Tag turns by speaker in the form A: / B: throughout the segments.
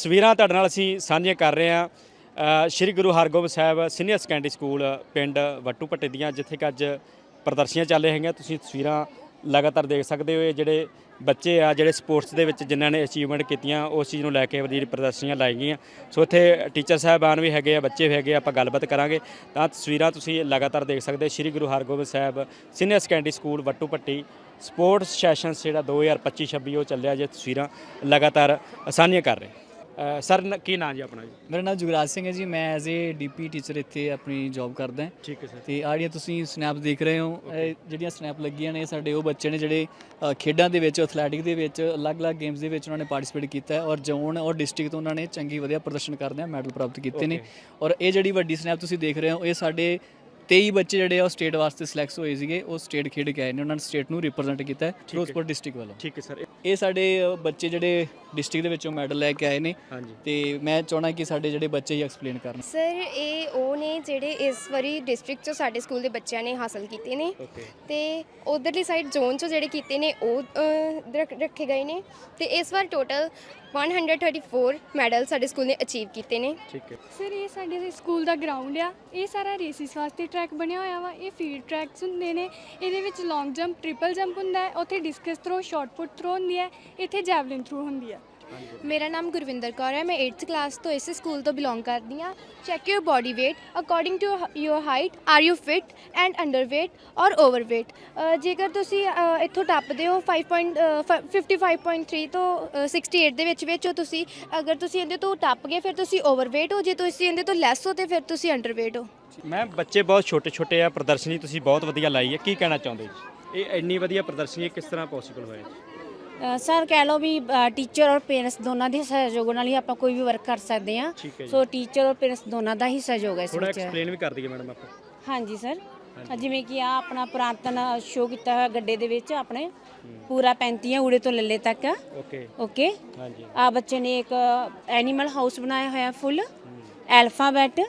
A: ਤਸਵੀਰਾਂ ਤੁਹਾਡੇ ਨਾਲ ਅਸੀਂ ਸਾਂਝੀਆਂ ਕਰ ਰਹੇ ਹਾਂ। Shri Guru Hargobind Sahib senior secondary school ਪਿੰਡ ਵੱਟੂ ਭੱਟੇ ਦੀਆਂ, ਜਿੱਥੇ ਕਿ ਅੱਜ ਪ੍ਰਦਰਸ਼ਨੀਆਂ ਚੱਲ ਰਹੀਆਂ। ਹੈਗੀਆਂ ਤੁਸੀਂ ਤਸਵੀਰਾਂ ਲਗਾਤਾਰ ਦੇਖ ਸਕਦੇ ਹੋ, ਇਹ ਜਿਹੜੇ ਬੱਚੇ ਆ, ਜਿਹੜੇ ਸਪੋਰਟਸ ਦੇ ਵਿੱਚ ਜਿਨ੍ਹਾਂ ਨੇ ਅਚੀਵਮੈਂਟ ਕੀਤੀਆਂ, ਉਸ ਚੀਜ਼ ਨੂੰ ਲੈ ਕੇ ਜਿਹੜੀ ਪ੍ਰਦਰਸ਼ਨੀਆਂ ਲਾਈ ਗਈਆਂ। ਸੋ ਇੱਥੇ ਟੀਚਰ ਸਾਹਿਬਾਨ ਵੀ ਹੈਗੇ ਆ, ਬੱਚੇ ਵੀ ਹੈਗੇ ਆਪਾਂ ਗੱਲਬਾਤ ਕਰਾਂਗੇ। ਤਾਂ ਤਸਵੀਰਾਂ ਤੁਸੀਂ ਲਗਾਤਾਰ ਦੇਖ ਸਕਦੇ Shri Guru Hargobind Sahib senior secondary school Wattu Bhatti sports session ਜਿਹੜਾ 2025-26 ਉਹ ਚੱਲਿਆ। ਜੇ ਤਸਵੀਰਾਂ ਲਗਾਤਾਰ ਸਾਂਝੀਆਂ ਕਰ ਰਹੇ ਸਰ ਕੀ ਨਾਂ ਜੀ ਆਪਣਾ ਜੀ?
B: ਮੇਰਾ ਨਾਮ ਜੁਗਰਾਜ ਸਿੰਘ ਹੈ ਜੀ। ਮੈਂ ਐਜ਼ ਏ ਡੀਪੀ ਟੀਚਰ ਇੱਥੇ ਆਪਣੀ ਜੌਬ ਕਰਦਾ ਹਾਂ।
A: ਠੀਕ ਹੈ ਸਰ।
B: ਤੇ ਆਹ ਜਿਹੜੀਆਂ ਤੁਸੀਂ ਸਨੈਪ ਦੇਖ ਰਹੇ ਹੋ ਇਹ ਜਿਹੜੀਆਂ ਸਨੈਪ ਲੱਗੀਆਂ ਨੇ ਸਾਡੇ ਉਹ ਬੱਚੇ ਨੇ ਜਿਹੜੇ ਅ, ਖੇਡਾਂ ਦੇ ਵਿੱਚ ਐਥਲੈਟਿਕ ਦੇ ਵਿੱਚ ਅਲੱਗ-ਅਲੱਗ ਗੇਮਸ ਦੇ ਵਿੱਚ ਉਹਨਾਂ ਨੇ ਪਾਰਟਿਸਿਪੇਟ ਕੀਤਾ ਹੈ। ਔਰ ਜ਼ੋਨ ਔਰ ਡਿਸਟ੍ਰਿਕਟ ਤੋਂ ਉਹਨਾਂ ਨੇ ਚੰਗੀ ਵਧੀਆ ਪ੍ਰਦਰਸ਼ਨ ਕਰਦੇ ਆ ਮੈਡਲ ਪ੍ਰਾਪਤ ਕੀਤੇ ਨੇ। ਔਰ ਇਹ ਜਿਹੜੀ ਵੱਡੀ ਸਨੈਪ ਤੁਸੀਂ ਦੇਖ ਰਹੇ ਹੋ ਇਹ ਸਾਡੇ 23 ਬੱਚੇ ਜਿਹੜੇ ਆ ਉਹ ਸਟੇਟ ਵਾਸਤੇ ਸਿਲੈਕਟ ਹੋਏ ਸੀਗੇ ਉਹ ਸਟੇਟ ਖੇਡ ਕੇ ਆਏ ਨੇ ਉਹਨਾਂ ਨੇ ਸਟੇਟ ਨੂੰ ਰਿਪਰੈਜ਼ੈਂਟ ਕੀਤਾ ਹੈ ਫਿਰੋਜ਼ਪੁਰ ਡਿਸਟ੍ਰਿਕਟ ਵੱਲੋਂ।
A: ਠੀਕ ਹੈ ਸਰ।
B: ਇਹ ਸਾਡੇ ਬੱਚੇ ਜਿਹੜੇ ਡਿਸਟ੍ਰਿਕਟ ਦੇ ਵਿੱਚੋਂ ਮੈਡਲ ਲੈ ਕੇ ਆਏ ਨੇ।
A: ਹਾਂਜੀ।
B: ਤੇ ਮੈਂ ਚਾਹਣਾ ਕਿ ਸਾਡੇ ਜਿਹੜੇ ਬੱਚੇ ਹੀ ਐਕਸਪਲੇਨ ਕਰਨ।
C: ਸਰ ਇਹ ਉਹ ਨੇ ਜਿਹੜੇ ਇਸ ਵਾਰੀ ਡਿਸਟ੍ਰਿਕਟ ਚੋਂ ਸਾਡੇ ਸਕੂਲ ਦੇ ਬੱਚਿਆਂ ਨੇ ਹਾਸਲ ਕੀਤੇ ਨੇ। ਤੇ ਉਧਰਲੀ ਸਾਈਡ ਜ਼ੋਨ ਚੋਂ ਜਿਹੜੇ ਕੀਤੇ ਨੇ ਉਹ ਰੱਖੇ ਗਏ ਨੇ। ਤੇ ਇਸ ਵਾਰ ਟੋਟਲ 134 ਮੈਡਲ ਸਾਡੇ ਸਕੂਲ ਨੇ ਅਚੀਵ ਕੀਤੇ ਨੇ।
A: ਠੀਕ ਹੈ।
D: ਸਰ ਇਹ ਸਾਡੇ ਸਕੂਲ ਦਾ ਗਰਾਊਂਡ ਆ। ਇਹ ਸਾਰਾ ਰੇਸਿਸ ਵਾਸਤੇ ਟਰੈਕ ਬਣਿਆ ਹੋਇਆ ਵਾ। ਇਹ ਫੀਲਡ ਟਰੈਕਸ ਹੁੰਦੇ ਨੇ। ਇਹਦੇ ਵਿੱਚ ਲੌਂਗ ਜੰਪ ਟ੍ਰਿਪਲ ਜੰਪ ਹੁੰਦਾ ਹੈ। ਉੱਥੇ discus throw shot put throw ਹੁੰਦੀ ਹੈ। ਇੱਥੇ ਜੈਵਲਿਨ ਥਰੋ ਹੁੰਦੀ ਹੈ।
C: ਮੇਰਾ ਨਾਮ ਗੁਰਵਿੰਦਰ ਕੌਰ ਹੈ ਮੈਂ 8th ਕਲਾਸ ਤੋਂ ਇਸੇ ਸਕੂਲ ਤੋਂ ਬਿਲੋਂਗ ਕਰਦੀ ਹਾਂ। Check your body weight according to your height are you fit and underweight or overweight ਜੇਕਰ ਤੁਸੀਂ ਅ, ਇੱਥੋਂ ਟੱਪਦੇ ਹੋ 5. ਅ, ਫ- 55.3 ਤੋਂ ਅ, 68 ਦੇ ਵਿੱਚ ਵਿੱਚ ਹੋ ਤੁਸੀਂ ਅਗਰ ਤੁਸੀਂ ਇਹਦੇ ਤੋਂ ਟੱਪ ਗਏ ਫਿਰ ਤੁਸੀਂ ਓਵਰਵੇਟ ਹੋ ਜੇ ਤੁਸੀਂ ਇਹਦੇ ਤੋਂ ਲੈਸ ਹੋ ਤੇ ਫਿਰ ਤੁਸੀਂ ਅੰਡਰਵੇਟ ਹੋ।
A: ਮੈਂ ਬੱਚੇ ਬਹੁਤ ਛੋਟੇ ਛੋਟੇ ਆ ਪ੍ਰਦਰਸ਼ਨੀ ਤੁਸੀਂ ਬਹੁਤ ਵਧੀਆ ਲਾਈ ਹੈ ਕੀ ਕਹਿਣਾ ਚਾਹੁੰਦੇ ਜੀ? ਇਹ ਇੰਨੀ ਵਧੀਆ ਪ੍ਰਦਰਸ਼ਨੀ ਕਿਸ ਤਰ੍ਹਾਂ ਪੋਸੀਬਲ ਹੋਇਆ ਜੀ?
E: ਸਰ ਕਹਿ ਲਓ ਵੀ ਟੀਚਰ ਔਰ ਪੇਰੈਂਟਸ ਦੋਨਾਂ ਦੇ ਸਹਿਯੋਗ ਨਾਲ ਹੀ ਆਪਾਂ ਕੋਈ ਵੀ ਵਰਕ ਕਰ ਸਕਦੇ ਹਾਂ।
A: ਠੀਕ ਹੈ ਜੀ।
E: ਸੋ ਟੀਚਰ ਔਰ ਪੇਰੈਂਟਸ ਦੋਨਾਂ ਦਾ ਹੀ ਸਹਿਯੋਗ ਹੈ ਇਸ
A: ਥੋੜਾ
E: ਵਿੱਚ।
A: ਐਕਸਪਲੇਨ ਵੀ ਕਰ ਦਈਏ ਮੈਡਮ ਆਪਾਂ।
E: ਹਾਂਜੀ ਸਰ ਜਿਵੇਂ ਕਿ ਆ ਆਪਣਾ ਪੁਰਾਤਨ ਸ਼ੋਅ ਕੀਤਾ ਹੋਇਆ ਗੱਡੇ ਦੇ ਵਿੱਚ ਆਪਣੇ ਪੂਰਾ 35 ਊੜੇ ਤੋਂ ਲੱਲੇ ਤੱਕ।
A: ਓਕੇ।
E: ਓਕੇ।
A: ਹਾਂਜੀ।
E: ਆ ਬੱਚੇ ਨੇ ਇੱਕ ਐਨੀਮਲ ਹਾਊਸ ਬਣਾਇਆ ਹੋਇਆ ਫੁੱਲ। ਐਲਫਾਬੈਟ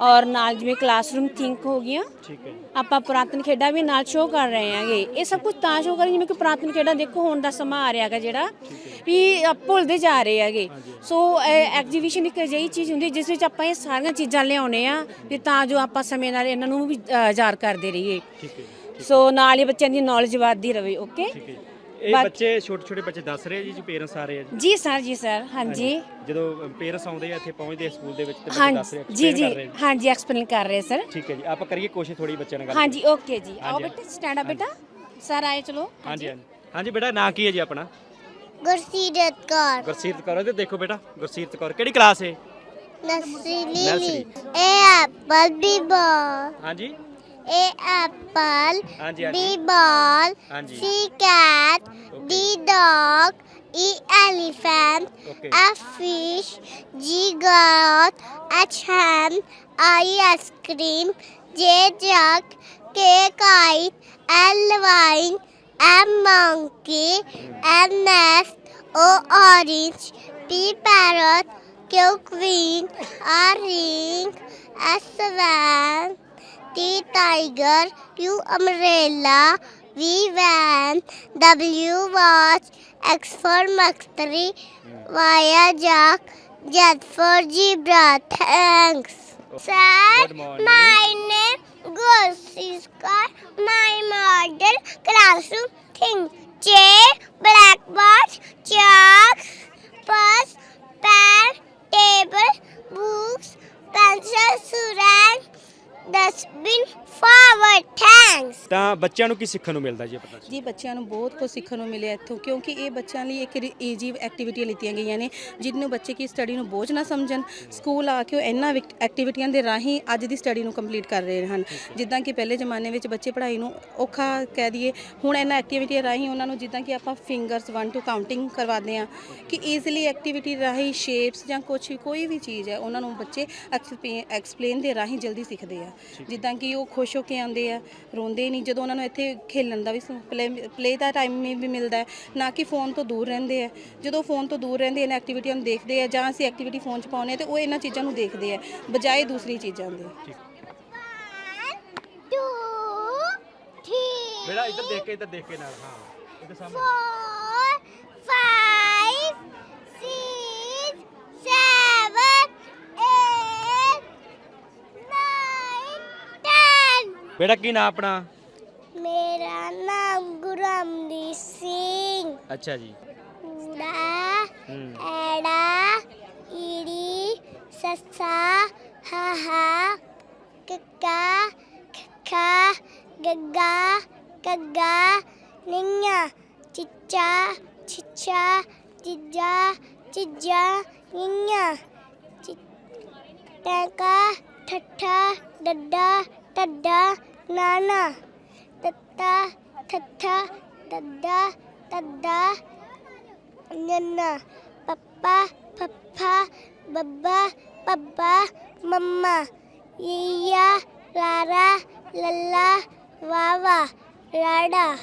E: ਔਰ ਨਾਲ ਜਿਵੇਂ ਕਲਾਸਰੂਮ ਥਿੰਕ ਹੋ ਗਈਆਂ
A: ਠੀਕ ਹੈ
E: ਆਪਾਂ ਪੁਰਾਤਨ ਖੇਡਾਂ ਵੀ ਨਾਲ ਸ਼ੋਅ ਕਰ ਰਹੇ ਹਾਂਗੇ। ਇਹ ਸਭ ਕੁਝ ਤਾਂ ਸ਼ੋਅ ਕਰ ਰਹੇ ਜਿਵੇਂ ਕਿ ਪੁਰਾਤਨ ਖੇਡਾਂ ਦੇਖੋ ਹੁਣ ਦਾ ਸਮਾਂ ਆ ਰਿਹਾ ਹੈਗਾ ਜਿਹੜਾ ਵੀ ਭੁੱਲਦੇ ਜਾ ਰਹੇ ਹੈਗੇ। ਸੋ ਐਗਜੀਬਿਸ਼ਨ ਇੱਕ ਅਜਿਹੀ ਚੀਜ਼ ਹੁੰਦੀ ਹੈ ਜਿਸ ਵਿੱਚ ਆਪਾਂ ਇਹ ਸਾਰੀਆਂ ਚੀਜ਼ਾਂ ਲਿਆਉਣੇ ਆ ਵੀ ਤਾਂ ਜੋ ਆਪਾਂ ਸਮੇਂ ਨਾਲ ਇਹਨਾਂ ਨੂੰ ਵੀ ਅ, ਯਾਦ ਕਰਦੇ ਰਹੀਏ।
A: ਠੀਕ ਹੈ ਜੀ
E: ਸੋ ਨਾਲ ਹੀ ਬੱਚਿਆਂ ਦੀ ਨੌਲੇਜ ਵਧਦੀ ਰਵੇ ਓਕੇ
A: ਠੀਕ ਹੈ ਜੀ। ਇਹ
E: ਬਾਕੀ-
A: ਬੱਚੇ ਛੋਟੇ ਛੋਟੇ ਬੱਚੇ ਦੱਸ ਰਹੇ ਜੀ ਜੀ ਪੇਰੈਂਟਸ ਆ ਰਹੇ ਆ ਜੀ।
E: ਜੀ ਸਰ ਜੀ ਸਰ ਹਾਂਜੀ।
A: ਜਦੋਂ ਪੇਰੈਂਟਸ ਆਉਂਦੇ ਆ ਇੱਥੇ ਪਹੁੰਚਦੇ ਆ ਸਕੂਲ ਦੇ ਵਿੱਚ ਤੇ ਬੱਚੇ ਦੱਸ ਰਹੇ
E: ਹਾਂਜੀ ਜੀ
A: explain
E: ਜੀ
A: ਕਰ ਰਹੇ ਨੇ।
E: ਹਾਂਜੀ ਐਕਸਪਲੇਨ ਕਰ ਰਹੇ ਸਰ।
A: ਠੀਕ ਹੈ ਜੀ ਆਪਾਂ ਕਰੀਏ ਕੋਸ਼ਿਸ਼ ਥੋੜੀ ਬੱਚਿਆਂ ਨਾਲ ਗੱਲ
E: ਹਾਂਜੀ ਓਕੇ ਜੀ। ਆਓ
A: ਹਾਂਜੀ,
E: ਬੇਟਾ ਸਟੈਂਡ ਅਪ ਬੇਟਾ। ਸਰ ਆਏ ਚਲੋ।
A: ਹਾਂਜੀ ਹਾਂਜੀ। ਹਾਂਜੀ। ਬੇਟਾ ਨਾਂ ਕੀ ਹੈ ਜੀ ਆਪਣਾ?
F: ਗੁਰਸੀਰਤ ਕੌਰ।
A: ਗੁਰਸੀਰਤ ਕੌਰ ਇਹਦੇ ਦੇਖੋ ਬੇਟਾ ਗੁਰਸੀਰਤ ਕੌਰ। ਕਿਹੜੀ ਕਲਾਸ ਹੈ?
F: ਨਸਰੀ। ਲੀਲੀ ਏ ਐਪਲ
A: ਹਾਂਜੀ
F: ਬੀ
A: ਹਾਂਜੀ।
F: A
A: apple
F: B ball C cat D dog
A: E elephant
F: F fish G goat H ham I ice cream J jug K kite L wine M monkey M nest O orange P parrot Q queen R ring S van. T tiger, U umbrella, V van, W watch, X for Maxtry, Y jack, Z for zebra. Thanks. Oh, Sir,
A: Good morning.
F: my name Gosiska. My model classroom thing. J blackboard, chalk, bus, pen, table, books, dustbin, forward. Thanks.
A: ਤਾਂ ਬੱਚਿਆਂ ਨੂੰ ਕੀ ਸਿੱਖਣ ਨੂੰ ਮਿਲਦਾ ਜੀ ਇਹ ਪ੍ਰਦਰਸ਼ਨੀ
G: ਜੀ ਬੱਚਿਆਂ ਨੂੰ ਬਹੁਤ ਕੁਝ ਸਿੱਖਣ ਨੂੰ ਮਿਲਿਆ ਇੱਥੋਂ ਕਿਉਂਕਿ ਇਹ ਬੱਚਿਆਂ ਲਈ ਇੱਕ ਈਜੀ ਐਕਟੀਵਿਟੀਆਂ ਲਿੱਤੀਆਂ ਗਈਆਂ ਨੇ ਜਿਹਨੂੰ ਬੱਚੇ ਕੀ ਸਟੱਡੀ ਨੂੰ ਬੋਝ ਨਾ ਸਮਝਣ ਸਕੂਲ ਆ ਕੇ ਉਹ ਇਹਨਾਂ ਵਿਕ- ਐਕਟੀਵਿਟੀਆਂ ਦੇ ਰਾਹੀਂ ਅੱਜ ਦੀ ਸਟੱਡੀ ਨੂੰ ਕੰਪਲੀਟ ਕਰ ਰਹੇ ਹਨ ਜਿੱਦਾਂ ਕਿ ਪਹਿਲੇ ਜ਼ਮਾਨੇ ਵਿੱਚ ਬੱਚੇ ਪੜ੍ਹਾਈ ਨੂੰ ਔਖਾ ਕਹਿ ਦਈਏ ਹੁਣ ਇਹਨਾਂ ਐਕਟੀਵਿਟੀਆਂ ਰਾਹੀਂ ਉਹਨਾਂ ਨੂੰ ਜਿੱਦਾਂ ਕਿ ਆਪਾਂ ਫਿੰਗਰਸ 1 ਟੂ ਕਾਊਂਟਿੰਗ ਕਰਵਾਉਂਦੇ ਆ ਕਿ ਈਜ਼ੀਲੀ ਐਕਟੀਵਿਟੀ ਰਾਹੀਂ ਸ਼ੇਪਸ ਜਾਂ ਕੁਝ ਵੀ ਕੋਈ ਵੀ ਚੀਜ਼ ਹੈ ਉਹਨਾਂ ਨੂੰ ਬੱਚੇ ਐਕਸਪਲੇਨ ਦੇ ਰਾਹੀਂ ਜਲਦੀ ਸਿੱਖਦੇ ਆ ਜਿੱਦਾਂ ਕਿ ਉਹ ਖੁਸ਼ ਹੋ ਕੇ ਆਉਂਦੇ ਆ ਰੋਂਦੇ ਨਹੀਂ ਜਦੋਂ ਉਹਨਾਂ ਨੂੰ ਇੱਥੇ ਖੇਲਣ ਦਾ ਵੀ ਪਲੇ ਦਾ ਟਾਈਮ ਵੀ ਮਿਲਦਾ ਹੈ ਨਾ ਕਿ ਫੋਨ ਤੋਂ ਦੂਰ ਰਹਿੰਦੇ ਆ। ਜਦੋਂ ਫੋਨ ਤੋਂ ਦੂਰ ਰਹਿੰਦੇ ਇਹਨਾਂ ਐਕਟੀਵਿਟੀਆਂ ਨੂੰ ਦੇਖਦੇ ਆ ਜਾਂ ਅਸੀਂ ਐਕਟੀਵਿਟੀ ਫੋਨ 'ਚ ਪਾਉਂਦੇ ਆ ਤੇ ਉਹ ਇਹਨਾਂ ਚੀਜ਼ਾਂ ਨੂੰ ਦੇਖਦੇ ਆ ਬਜਾਏ ਦੂਸਰੀ ਚੀਜ਼ਾਂ ਦੇ।
A: ਬੇਟਾ ਇੱਧਰ ਦੇਖ ਕੇ ਇੱਧਰ ਦੇਖ ਕੇ ਨਾਲ ਹਾਂ ਇੱਧਰ ਸਾਹਮਣੇ। ਬੇਟਾ ਕੀ ਨਾਮ ਆਪਣਾ?
F: ਮੇਰਾ ਨਾਮ ਗੁਰਮਦੀ ਸਿੰਘ।
A: ਅੱਛਾ ਜੀ।
F: ਊੜਾ
A: ਹੂੰ।
F: ਐੜਾ ਈੜੀ ਸੱਸਾ ਹਾਹਾ ਕੱਕਾ ਖੱਖਾ ਗੱਗਾ ਕੱਗਾ ਨਿੰਗਾ ਚਿੱਚਾ ਛਿੱਛਾ ਚਿੱਜਾ ਚਿੱਜਾ ਨਿੰਗਾ ਟੈਂਕਾ ਠੱਠਾ ਡੱਡਾ ਟੱਡਾ ਨਾਨਾ, ਤੱਤਾ ਠੱਠਾ ਡੱਡਾ ਟੱਡਾ ਨੰਨਾ, ਪੱਪਾ ਪੱਪਾ ਬੱਬਾ, ਪੱਬਾ, ਮੰਮਾ ਯੀਆ ਲਾਰਾ, ਲੱਲਾ, ਵਾਵਾ ਲਾੜਾ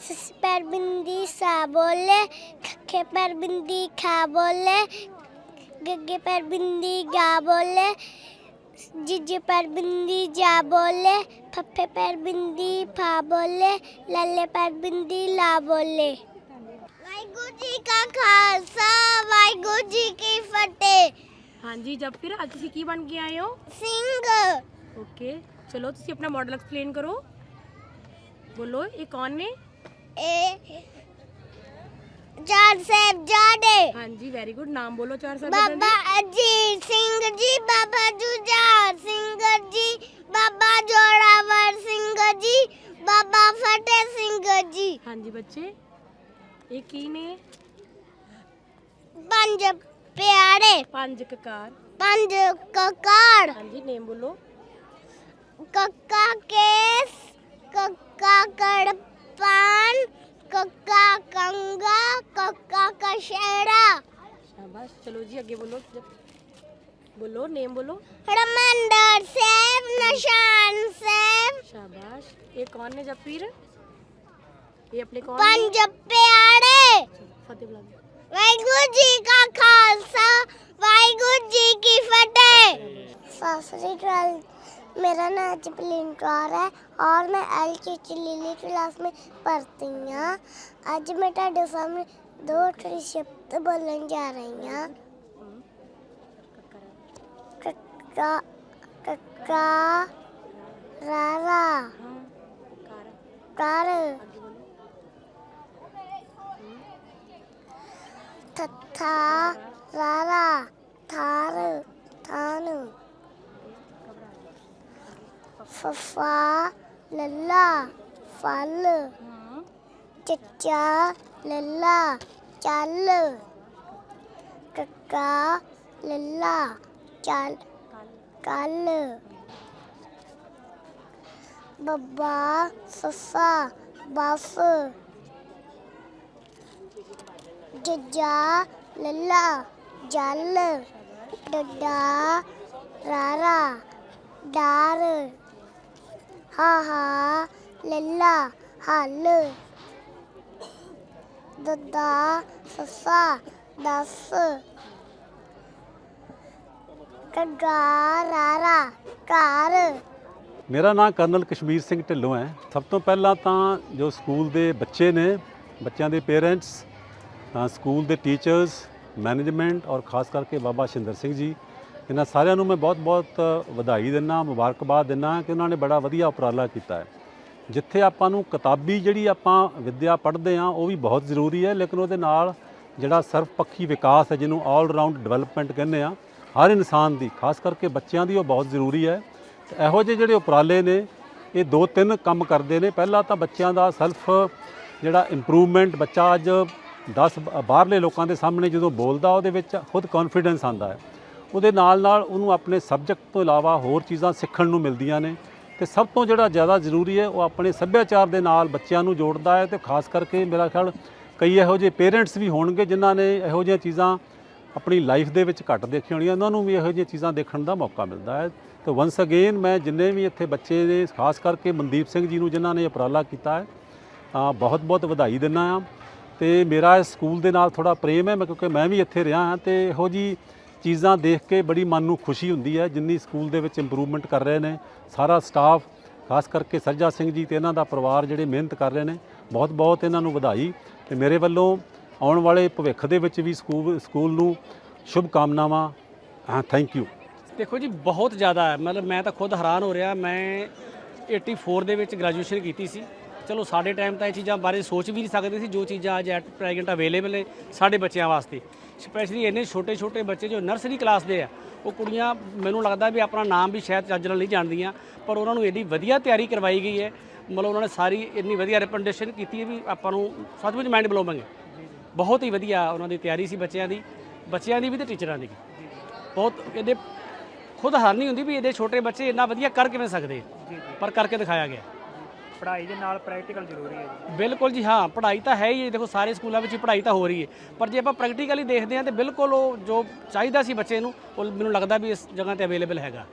F: ਸਸ ਪਰ ਬਿੰਦੀ ਸਾ ਬੋਲੇ ਖੇ ਪਰ ਬਿੰਦੀ ਖਾ ਬੋਲੇ, ਗੱਗੇ ਪਰ ਬਿੰਦੀ ਗਾ ਬੋਲੇ। জিজে পারবিন্দি যা বলে ফাফে পারবিন্দি ফা বলে লালে পারবিন্দি লা বলে ਵਾਹਿਗੁਰੂ ਜੀ ਕਾ ਖਾਲਸਾ ਵਾਹਿਗੁਰੂ ਜੀ ਕੀ ਫਤਿਹ।
H: ਹਾਂਜੀ ਜਬ ਫਿਰ ਅੱਜ ਤੁਸੀਂ ਕੀ ਬਣ ਕੇ ਆਏ ਹੋ?
F: ਸਿੰਘ
H: ਓਕੇ ਚਲੋ ਤੁਸੀਂ ਆਪਣਾ ਮਾਡਲ ਐਕਸਪਲੇਨ ਕਰੋ। ਬੋਲੋ ਇਹ ਕੌਣ ਨੇ?
F: ਇਹ चार साहब जादे
H: ਹਾਂਜੀ ਵੈਰੀ ਗੁੱਡ ਨਾਮ ਬੋਲੋ ਚਾਰ ਸਾਹਿਬ
F: बाबा अजीत सिंह जी बाबा जुझार सिंह जी बाबा जोरावर सिंह जी बाबा फतेह सिंह जी
H: ਹਾਂਜੀ ਬੱਚੇ ਇਹ ਕੀ ਨੇ
F: पंज प्यारे
H: ਪੰਜ ਕਕਾਰ
F: पंज ककार
H: ਹਾਂਜੀ ਨੇਮ ਬੋਲੋ
F: कक्का केस कक्का कड़पान कक्का कंगा कक्का कशेरा
H: शाबाश। चलो जी आगे बोलो। बोलो नेम बोलो।
F: रमंदर सेब नशान सेब।
H: शाबाश। ये कौन है जब पीर ये अपने कौन
F: पंजाब पे
H: आ प्यारे। फतेह
F: वाहिगुरु जी का खालसा वाहिगुरु जी की फतेह। सासरी ट्रल मेरा नाम जपलीन कौर है और मैं एल के लिली क्लास में पढ़ती हूँ आज मैं ਤੁਹਾਡੇ ਸਾਹਮਣੇ ਦੋ ਅਖਰੀ ਸ਼ਬਦ ਬੋਲਣ ਜਾ ਰਹੀ ਹਾਂ ਕੱਕਾ ਕੱਕਾ ਰਾਰਾ
H: ਹਾਂ ਕਾਰ
F: ਕਰ
H: ਅੱਗੇ ਬੋਲੋ
F: ਥੱਥਾ ਰਾਰਾ ਥਾਰ ਥਾਨ ਫਫਾ, ਲੱਲਾ, ਫਲ।
H: ਹਾਂ
F: ਚੱਚਾ, ਲੱਲਾ, ਚੱਲ। ਕੱਕਾ, ਲੱਲਾ, ਚੱਲ। ਕੱਲ। ਬੱਬਾ ਸੱਸਾ ਬਸ ਜੱਜਾ, ਲੱਲਾ, ਜਲ। ਡੱਡਾ, ਰਾਰਾ, ਡਾਰ। ਹਾ ਹਾ ਲੱਲਾ, ਹਲ। ਦੱਦਾ, ਸੱਸਾ, ਦਸ। ਕੱਗਾ, ਰਾਰਾ, ਘਰ।
I: ਮੇਰਾ ਨਾਮ ਕਰਨਲ ਕਸ਼ਮੀਰ ਸਿੰਘ ਢਿੱਲੋਂ ਹੈ। ਸਭ ਤੋਂ ਪਹਿਲਾਂ ਤਾਂ ਜੋ ਸਕੂਲ ਦੇ ਬੱਚੇ ਨੇ, ਬੱਚਿਆਂ ਦੇ ਪੇਰੈਂਟਸ ਸਕੂਲ ਦੇ ਟੀਚਰਸ, ਮੈਨੇਜਮੈਂਟ ਔਰ ਖਾਸ ਕਰਕੇ ਬਾਬਾ ਸ਼ਿੰਦਰ ਸਿੰਘ ਜੀ ਇਹਨਾਂ ਸਾਰਿਆਂ ਨੂੰ ਮੈਂ ਬਹੁਤ-ਬਹੁਤ ਵਧਾਈ ਦਿੰਦਾ ਮੁਬਾਰਕਬਾਦ ਦਿੰਦਾ ਕਿ ਉਹਨਾਂ ਨੇ ਬੜਾ ਵਧੀਆ ਉਪਰਾਲਾ ਕੀਤਾ ਹੈ। ਜਿੱਥੇ ਆਪਾਂ ਨੂੰ ਕਿਤਾਬੀ ਜਿਹੜੀ ਆਪਾਂ ਵਿੱਦਿਆ ਪੜ੍ਹਦੇ ਆ ਉਹ ਵੀ ਬਹੁਤ ਜ਼ਰੂਰੀ ਹੈ, ਲੇਕਿਨ ਉਹਦੇ ਨਾਲ ਜਿਹੜਾ ਸਰਵਪੱਖੀ ਵਿਕਾਸ ਹੈ, ਜਿਹਨੂੰ ਆਲ ਰਾਊਂਡ ਡਿਵੈਲਪਮੈਂਟ ਕਹਿੰਦੇ ਆ ਹਰ ਇਨਸਾਨ ਦੀ, ਖਾਸ ਕਰਕੇ ਬੱਚਿਆਂ ਦੀ, ਉਹ ਬਹੁਤ ਜ਼ਰੂਰੀ ਹੈ। ਇਹੋ ਜਿਹੇ ਜਿਹੜੇ ਉਪਰਾਲੇ ਨੇ, ਇਹ ਦੋ ਤਿੰਨ ਕੰਮ ਕਰਦੇ ਨੇ। ਪਹਿਲਾ ਤਾਂ ਬੱਚਿਆਂ ਦਾ ਸੈਲਫ ਜਿਹੜਾ ਇੰਪਰੂਵਮੈਂਟ ਬੱਚਾ ਅੱਜ 10 ਬਾਹਰਲੇ ਲੋਕਾਂ ਦੇ ਸਾਹਮਣੇ ਜਦੋਂ ਬੋਲਦਾ, ਉਹਦੇ ਵਿੱਚ ਖੁਦ ਕੌਨਫੀਡੈਂਸ ਆਉਂਦਾ ਹੈ। ਉਹਦੇ ਨਾਲ ਨਾਲ ਉਹਨੂੰ ਆਪਣੇ ਸਬਜੈਕਟ ਤੋਂ ਇਲਾਵਾ ਹੋਰ ਚੀਜ਼ਾਂ ਸਿੱਖਣ ਨੂੰ ਮਿਲਦੀਆਂ ਨੇ। ਤੇ ਸਭ ਤੋਂ ਜਿਹੜਾ ਜ਼ਿਆਦਾ ਜ਼ਰੂਰੀ ਹੈ, ਉਹ ਆਪਣੇ ਸੱਭਿਆਚਾਰ ਦੇ ਨਾਲ ਬੱਚਿਆਂ ਨੂੰ ਜੋੜਦਾ ਹੈ ਤੇ ਖਾਸ ਕਰਕੇ ਮੇਰਾ ਖਿਆਲ ਕਈ ਇਹੋ ਜਿਹੇ ਪੇਰੈਂਟਸ ਵੀ ਹੋਣਗੇ ਜਿਨ੍ਹਾਂ ਨੇ ਇਹੋ ਜਿਹੀਆਂ ਚੀਜ਼ਾਂ ਆਪਣੀ ਲਾਈਫ ਦੇ ਵਿੱਚ ਘੱਟ ਦੇਖੀਆਂ ਹੋਣੀਆਂ। ਉਹਨਾਂ ਨੂੰ ਵੀ ਇਹੋ ਜਿਹੀਆਂ ਚੀਜ਼ਾਂ ਦੇਖਣ ਦਾ ਮੌਕਾ ਮਿਲਦਾ ਹੈ। ਤੇ ਵਨਸ ਅਗੇਨ ਮੈਂ ਜਿੰਨੇ ਵੀ ਇੱਥੇ ਬੱਚੇ ਨੇ, ਖਾਸ ਕਰਕੇ ਮਨਦੀਪ ਸਿੰਘ ਜੀ ਨੂੰ ਜਿਨ੍ਹਾਂ ਨੇ ਉਪਰਾਲਾ ਕੀਤਾ ਹੈ ਤਾਂ ਬਹੁਤ ਬਹੁਤ ਵਧਾਈ ਦਿੰਦਾ ਆ ਤੇ ਮੇਰਾ ਇਸ ਸਕੂਲ ਦੇ ਨਾਲ ਥੋੜਾ ਪ੍ਰੇਮ ਹੈ, ਮੈਂ ਕਿਉਂਕਿ ਮੈਂ ਵੀ ਇੱਥੇ ਰਿਹਾ ਹਾਂ ਤੇ ਇਹੋ ਜੀ ਚੀਜ਼ਾਂ ਦੇਖ ਕੇ ਬੜੀ ਮਨ ਨੂੰ ਖੁਸ਼ੀ ਹੁੰਦੀ ਹੈ, ਜਿੰਨੀ ਸਕੂਲ ਦੇ ਵਿੱਚ ਇੰਪਰੂਵਮੈਂਟ ਕਰ ਰਹੇ ਨੇ। ਸਾਰਾ ਸਟਾਫ ਖਾਸ ਕਰਕੇ ਸਰਜਾ ਸਿੰਘ ਜੀ ਤੇ ਇਹਨਾਂ ਦਾ ਪਰਿਵਾਰ ਜਿਹੜੇ ਮਿਹਨਤ ਕਰ ਰਹੇ ਨੇ ਬਹੁਤ ਬਹੁਤ ਇਹਨਾਂ ਨੂੰ ਵਧਾਈ ਤੇ ਮੇਰੇ ਵੱਲੋਂ ਆਉਣ ਵਾਲੇ ਭਵਿੱਖ ਦੇ ਵਿੱਚ ਵੀ ਸਕੂਲ ਸਕੂਲ ਨੂੰ ਸ਼ੁਭ ਕਾਮਨਾਵਾਂ ਹਾਂ ਥੈਂਕ ਯੂ
G: ਦੇਖੋ ਜੀ, ਬਹੁਤ ਜ਼ਿਆਦਾ ਹੈ। ਮਤਲਬ ਮੈਂ ਤਾਂ ਖੁਦ ਹੈਰਾਨ ਹੋ ਰਿਹਾ, ਮੈਂ 84 ਦੇ ਵਿੱਚ ਗ੍ਰੈਜੂਏਸ਼ਨ ਕੀਤੀ ਸੀ। ਚਲੋ, ਸਾਡੇ ਟਾਈਮ ਤਾਂ ਇਹ ਚੀਜ਼ਾਂ ਬਾਰੇ ਸੋਚ ਵੀ ਨਹੀਂ ਸਕਦੇ ਸੀ, ਜੋ ਚੀਜ਼ਾਂ ਅੱਜ ਐਟ ਪ੍ਰੈਜ਼ੈਂਟ ਅਵੇਲੇਬਲ ਨੇ ਸਾਡੇ ਬੱਚਿਆਂ ਵਾਸਤੇ। ਸਪੈਸ਼ਲੀ ਇੰਨੇ ਛੋਟੇ ਛੋਟੇ ਬੱਚੇ ਜੋ ਨਰਸਰੀ ਕਲਾਸ ਦੇ ਆ ਉਹ ਕੁੜੀਆਂ ਮੈਨੂੰ ਲੱਗਦਾ ਵੀ ਆਪਣਾ ਨਾਮ ਵੀ ਸ਼ਾਇਦ ਚੱਜ ਨਾਲ ਨਹੀਂ ਜਾਣਦੀਆਂ ਪਰ ਉਹਨਾਂ ਨੂੰ ਏਡੀ ਵਧੀਆ ਤਿਆਰੀ ਕਰਵਾਈ ਗਈ ਹੈ ਮਤਲਬ ਉਹਨਾਂ ਨੇ ਸਾਰੀ ਇੰਨੀ ਵਧੀਆ ਰਿਪਰੈਜ਼ੈਂਟੇਸ਼ਨ ਕੀਤੀ ਹੈ ਵੀ ਆਪਾਂ ਨੂੰ ਸੱਚਮੁੱਚ ਮਾਈਂਡ ਬਲੋਇੰਗ ਹੈ ਬਹੁਤ ਹੀ ਵਧੀਆ ਉਹਨਾਂ ਦੀ ਤਿਆਰੀ ਸੀ ਬੱਚਿਆਂ ਦੀ ਬੱਚਿਆਂ ਦੀ ਵੀ ਤੇ ਟੀਚਰਾਂ ਦੀ ਬਹੁਤ ਇਹਦੇ ਖੁਦ ਹੈਰਾਨੀ ਹੁੰਦੀ ਵੀ ਇਹਦੇ ਛੋਟੇ ਬੱਚੇ ਇੰਨਾ ਵਧੀਆ ਕਰ ਕਿਵੇਂ ਸਕਦੇ ਪਰ ਕਰਕੇ ਦਿਖਾਇਆ ਗਿਆ।
J: ਪੜ੍ਹਾਈ ਦੇ ਨਾਲ ਪ੍ਰੈਕਟੀਕਲ ਜ਼ਰੂਰੀ ਹੈ ਜੀ।
G: ਬਿਲਕੁਲ ਜੀ, ਹਾਂ, ਪੜ੍ਹਾਈ ਤਾਂ ਹੈ ਹੀ ਹੈ, ਦੇਖੋ ਸਾਰੇ ਸਕੂਲਾਂ ਵਿੱਚ ਹੀ ਪੜ੍ਹਾਈ ਤਾਂ ਹੋ ਰਹੀ ਹੈ। ਪਰ ਜੇ ਆਪਾਂ ਪ੍ਰੈਕਟੀਕਲੀ ਦੇਖਦੇ ਹਾਂ ਤੇ ਬਿਲਕੁਲ ਉਹ ਜੋ ਚਾਹੀਦਾ ਸੀ ਬੱਚੇ ਨੂੰ, ਉਹ ਮੈਨੂੰ ਲੱਗਦਾ ਵੀ ਇਸ ਜਗ੍ਹਾ ਤੇ ਅਵੇਲੇਬਲ ਹੈਗਾ।